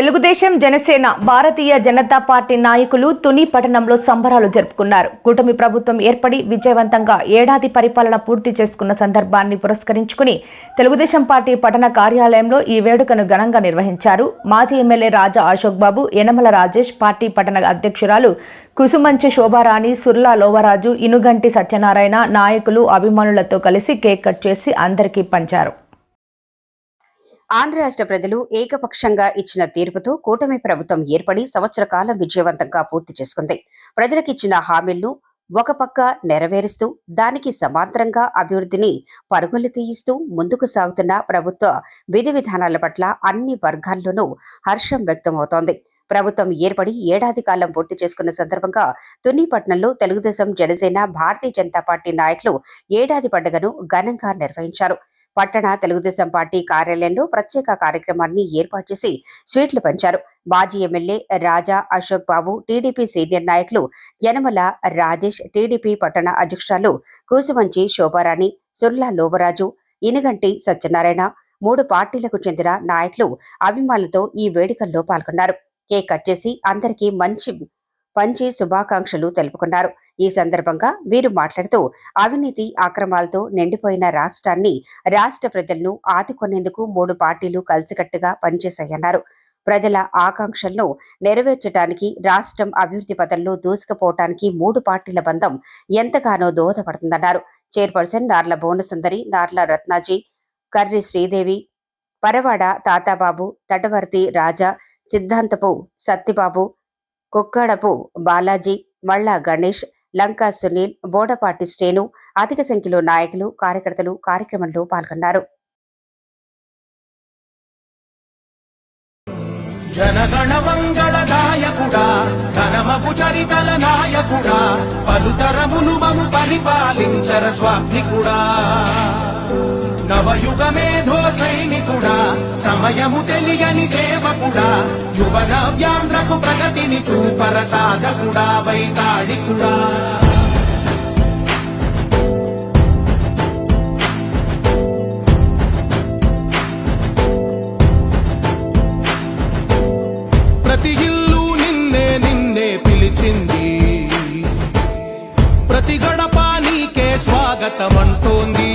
Telugu Desam Janasena Bharatiya Janata party నాయకులు తుని పట్టణంలో సంబరాలు జరుపుకున్నారు. కూటమి ప్రభుత్వం ఏర్పడి విజయవంతంగా ఏడాది పరిపాలన పూర్తి చేసుకున్న సందర్భాన్ని పురస్కరించుకుని తెలుగుదేశం పార్టీ పట్టణ కార్యాలయంలో ఈ వేడుకను ఘనంగా నిర్వహించారు. మాజీ ఎమ్మెల్యే రాజా అశోక్ బాబు యనమల రాజేష్ పార్టీ పట్టణ అధ్యక్షురాలు కుసుమంచి శోభారాణి సుర్లా లోవరాజు ఇనుగంటి సత్యనారాయణ నాయకులు అభిమానులతో కలిసి కేక్ కట్ చేసి అందరికీ పంచారు. ఆంధ్ర రాష్ట్ర ప్రజలు ఏకపక్షంగా ఇచ్చిన తీర్పుతో కూటమి ప్రభుత్వం ఏర్పడి సంవత్సర కాలం విజయవంతంగా పూర్తి చేసుకుంది. ప్రజలకిచ్చిన హామీలను ఒక పక్క నెరవేరుస్తూ దానికి సమాంతరంగా అభివృద్ధిని పరుగులు తీయిస్తూ ముందుకు సాగుతున్న ప్రభుత్వ విధి విధానాల పట్ల అన్ని వర్గాల్లోనూ హర్షం వ్యక్తమవుతోంది. ప్రభుత్వం ఏర్పడి ఏడాది కాలం పూర్తి చేసుకున్న సందర్భంగా తున్నిపట్నంలో తెలుగుదేశం జనసేన భారతీయ జనతా పార్టీ నాయకులు ఏడాది పండుగను ఘనంగా నిర్వహించారు. పట్టణ తెలుగుదేశం పార్టీ కార్యాలయంలో ప్రత్యేక కార్యక్రమాన్ని ఏర్పాటు చేసి స్వీట్లు పంచారు. మాజీ MLA Raja Ashok Babu TDP senior నాయకులు యనమల రాజేష్ టీడీపీ పట్టణ అధ్యక్షురాలు కూసుమంచి శోభారాణి సుర్లా లోబరాజు ఇనుగంటి సత్యనారాయణ మూడు పార్టీలకు చెందిన నాయకులు అభిమానులతో ఈ వేడుకల్లో పాల్గొన్నారు. కేక్ కట్ చేసి అందరికీ మంచి పంచి శుభాకాంక్షలు తెలుపుకున్నారు. ఈ సందర్భంగా వీరు మాట్లాడుతూ అవినీతి అక్రమాలతో నిండిపోయిన రాష్ట్రాన్ని రాష్ట్ర ప్రజలను ఆదుకునేందుకు మూడు పార్టీలు కలిసికట్టుగా పనిచేశాయన్నారు. ప్రజల ఆకాంక్షలను నెరవేర్చడానికి రాష్ట్రం అభివృద్ధి పథంలో దూసుకుపోవటానికి మూడు పార్టీల బంధం ఎంతగానో దోహదపడుతుందన్నారు. చైర్పర్సన్ నార్ల భువనసుందరి నార్ల రత్నాజీ కర్రి శ్రీదేవి పరవాడ తాతాబాబు తటవర్తి రాజా సిద్ధాంతపు సత్తిబాబు కుక్కడపు బాలాజీ మళ్ళా గణేష్ లంకా సునీల్ బోడపాటి శ్రేణు అధిక సంఖ్యలో నాయకులు కార్యకర్తలు కార్యక్రమంలో పాల్గొన్నారు. జనగణ ఘనమపు చరితల నాయకుడా పలుతరములు మము పరిపాలించర స్వామికుడా. మేధో సమయము తెలియని సేవకుడా యువన వ్యాంధ్రకు ప్రగతిని చూపర సాధకుడా వైతాళికుడా ప్రతి ఇల్లు నిన్నే నిన్నే పిలిచింది. ప్రతి గడప నీకే స్వాగతం అంటోంది